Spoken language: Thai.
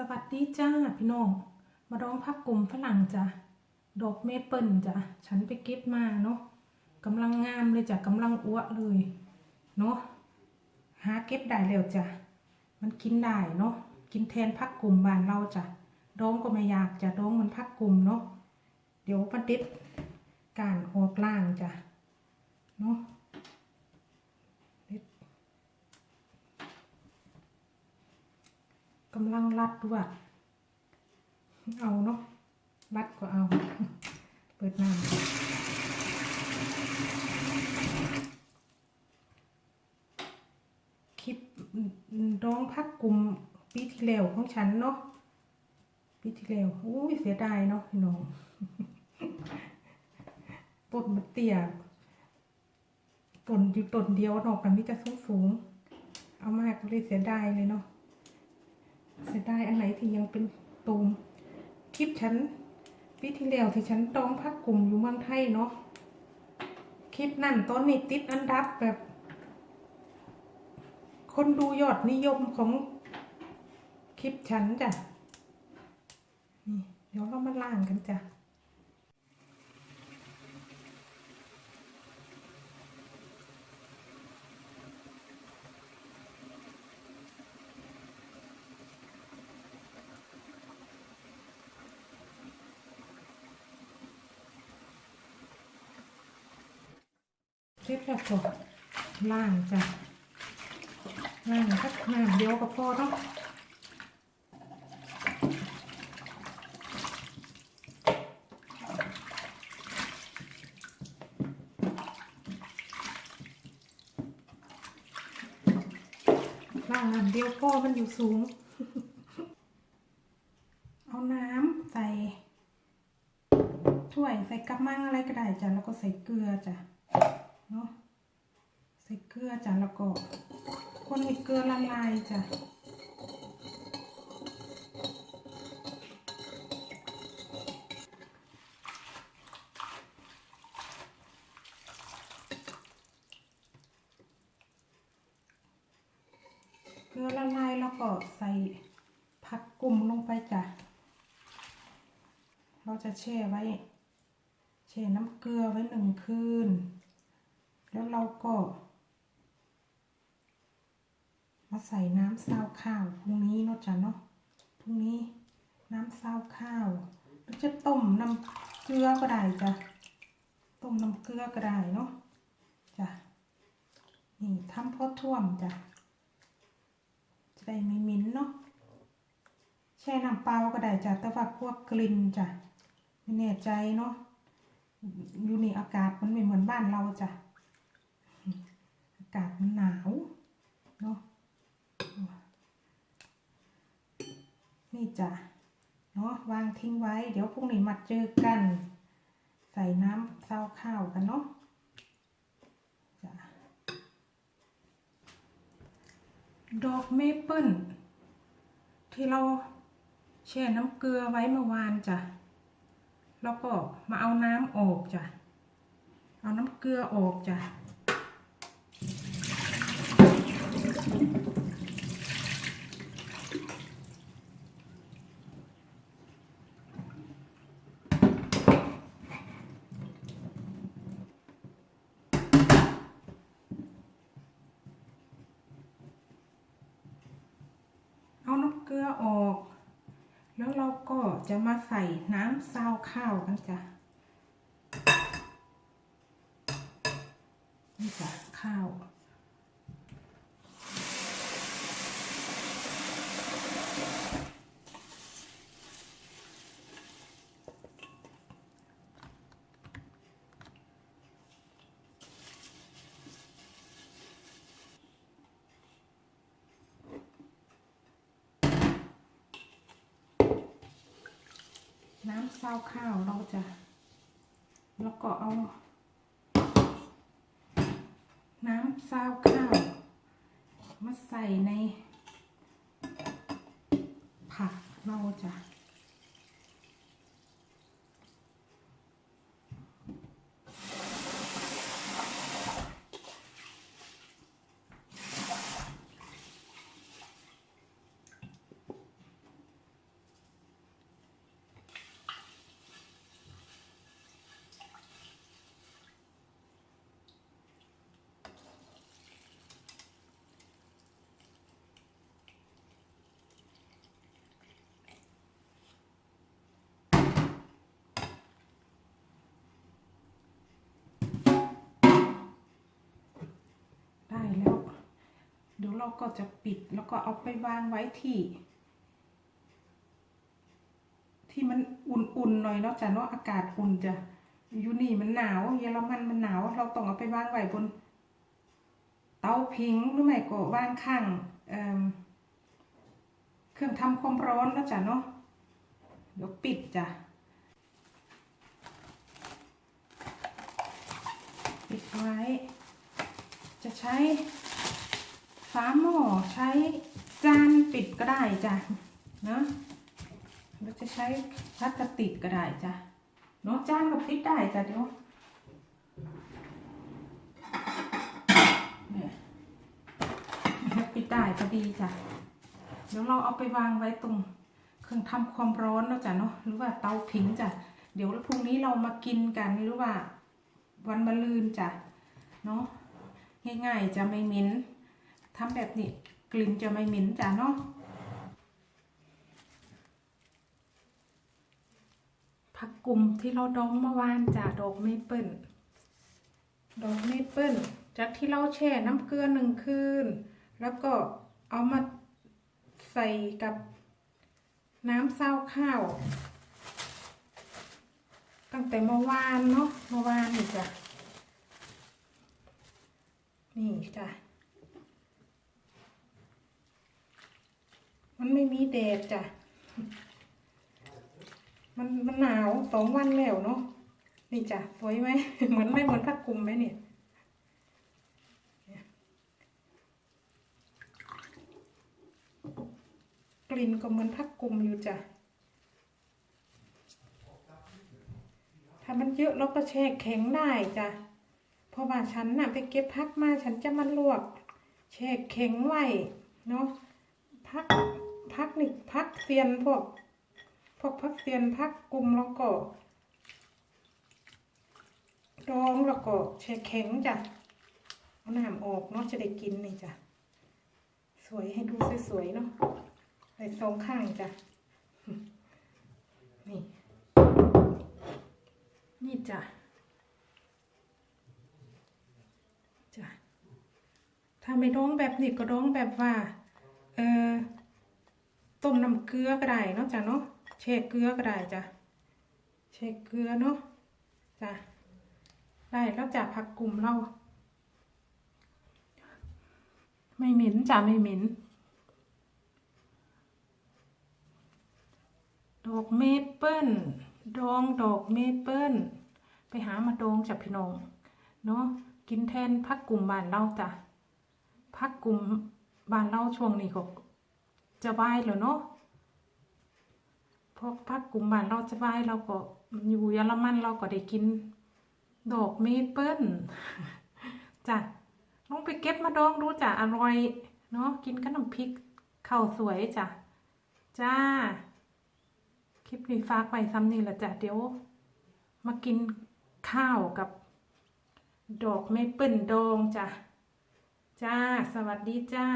สวัสดีจ้าพี่น้อง มาร้องพักกลุ่มฝรั่งจ้ะ ดอกเมเปิลจ้ะ ฉันไปเก็บมาเนาะกำลังงามเลยจ้ะกำลังอ้วเลย เนาะ หาเก็บได้แล้วจ้ะ มันกินได้เนาะ กินแทนพักกลุ่มบ้านเราจ้ะดองก็ไม่อยากจ้ะดองมันพักกลุ่มเนาะ เดี๋ยวประเด็ดการออกล่างจ้ะ เนาะ กำลังรัดด้วยเอาเนาะรัดก็เอา เปิดน้ำคลิปร้องพักกลุ่มปีที่แล้วของฉันเนาะปีที่แล้วอุ้ยเสียดายเนาะพี่น้องต้นมันเตี้ยต้นอยู่ต้นเดียวนอกกันมิจะสูงสูง เอามากเลยเสียดายเลยเนาะ เสียดายอันไหนที่ยังเป็นตูมคลิปฉันวิธีแล้วที่ฉันต้องพักกลุ่มอยู่เมืองไทยเนาะคลิปนั่นตอนนี้ติดอันดับแบบ คนดูยอดนิยมของคลิปฉันจ้ะนี่เดี๋ยวเรามาล่างกันจ้ะ เรียบแล้วก็ล่างจ้ะล่างสักน้ำเดียวก็พอเนาะล่างน้ำเดียวพอมันอยู่สูง เอาน้ำใส่ถ้วยใส่กระมังอะไรก็ได้จ้ะแล้วก็ใส่เกลือจ้ะ เนาะใส่เกลือจ้ะแล้วก็คนให้เกลือละลายจ้ะเกลือละลายแล้วก็ใส่ผักกลุ่มลงไปจ้ะ เราจะแช่ไว้แช่น้ำเกลือไว้หนึ่งคืน แล้วเราก็ มาใส่น้ำซาวข้าวพรุ่งนี้เนาะจ้ะเนาะพรุ่งนี้น้ำซาวข้าวหรือจะต้มน้ำเกลือก็ได้จ้ะต้มน้ำเกลือก็ได้เนาะจ้ะนี่ทำพอท่วมจ้ะจะได้ไม่มิ้นเนาะแช่น้ำเปล่าก็ได้จ้ะแต่ว่าพวกกลิ่นจ้ะไม่แน่ใจเนาะอยู่ในอากาศมันไม่เหมือนบ้านเราจ้ะากาศมันหนาวเนาะนี่จ้ะเนาะวางทิ้งไว้ เดี๋ยวพรุ่งนี้มาเจอกัน ใส่น้ำซาข้าวกันเนาะจ้ะดอกเมเปิลที่เราแช่น้ำเกลือไว้เมื่อวานจ้ะแล้วก็มาเอาน้ำออกจ้ะเอาน้ำเกลือออกจ้ะ เอาน้ำเกลื ออก แล้วเราก็จะมาใส่น้ำซาวข้าวกันจ้ะนี่จ้ะข้าว น้ำซาวข้าวเราจะ แล้วก็เอา น้ำซาวข้าวมาใส่ในผักเราจะ เเราก็จะปิดแล้วก็เอาไปวางไว้ที่ ที่มันอุ่นๆหน่อยเนาะจ้ะเนาะอากาศอุ่นจ้ะอยู่นี่มันหนาวเยอรมันมันหนาวเราต้องเอาไปวางไว้บน เตาผิงหรือไม่ก็วางข้างเเครื่องทำความร้อนแล้วจ้ะเนาะเดี๋ยวปิดจ้ะปิดไว้ จะใช้ ฝาหม้อใช้จานปิดก็ได้จ้ะเนาะหรือจะใช้พลาสติกก็ได้จ้ะเนาะจานก็ปิดได้จ้ะเดี๋ยวเนี่ยปิดได้พอดีจ้ะเดี๋ยวเราเอาไปวางไว้ตรงเครื่องทำความร้อนแล้วจ้ะเนาะหรือว่าเตาผิงจ้ะเดี๋ยวพรุ่งนี้เรามากินกันหรือว่าวันมะรืนจ้ะเนาะง่ายๆจะไม่เหม็น ทำแบบนี้กลิ่นจะไม่เหม็นจ้ะเนาะผักกลุ่มที่เราดองเมื่อวานจ้ะดอกเมเปิลดอกเมเปิลจากที่เราแช่น้ำเกลือหนึ่งคืน แล้วก็เอามาใส่กับน้ำเศร้าข้าว ตั้งแต่เมื่อวานเนาะเมื่อวานนี่จ้ะนี่จ้ะ มันไม่มีแดดจ้ะ มันมันหนาวสองวันแล้วเนาะ นี่จ้ะ สวยไหม เหมือนไม่เหมือนผ้าคลุมไหมเนี่ยกลิ่นก็เหมือนผ้าคลุมอยู่จ้ะ ถ้ามันเยอะเราก็แช่แข็งได้จ้ะ เพราะว่าฉันน่ะไปเก็บพักมาฉันจะมาลวก แช่แข็งไว้เนาะพัก พักนี่พักเซียนพวก พวกพักเซียนพักกลุ่มแล้วก็ดองแล้วก็แช่แข็งจ้ะเอาน้ำออกเนาะจะได้กินนี่จ้ะสวยให้ดูสวยๆเนาะใส่สองข้างจ้ะนี่ นี่จ้ะจ้ะถ้าไม่ร้องแบบนี้ก็ร้องแบบว่า เออ ต้มน้ำเกลือก็ได้เนาะจ้ะเนาะแช่เกลือก็ได้จ้ะแช่เกลือเนาะจ้ะได้แล้วจ้ะผักกลุ่มเรา ไม่เหม็นจ้ะไม่เหม็นดอกเมเปิลดองดอกเมเปิลไปหามาดองจากพี่น้องเนาะกินแทนพักกลุ่มบ้านเราจ้ะพักกลุ่มบ้านเราช่วงนี้ก็ จะไหวแล้วเนาะพวกพักกลุ่มบ้านเราจะไหวเราก็อยู่เยอรมันเราก็ได้กิน ดอกเมเปิลจ้ะลองไปเก็บมาดองดูจ้ะอร่อย เนาะกินกับน้ำพริกข้าวสวยจ้ะจ้า คลิปนี้ฝากไว้ซ้ำนี่แหละจ้ะเดี๋ยว มากินข้าวกับ ดอกเมเปิลดองจ้ะจ้า สวัสดีจ้า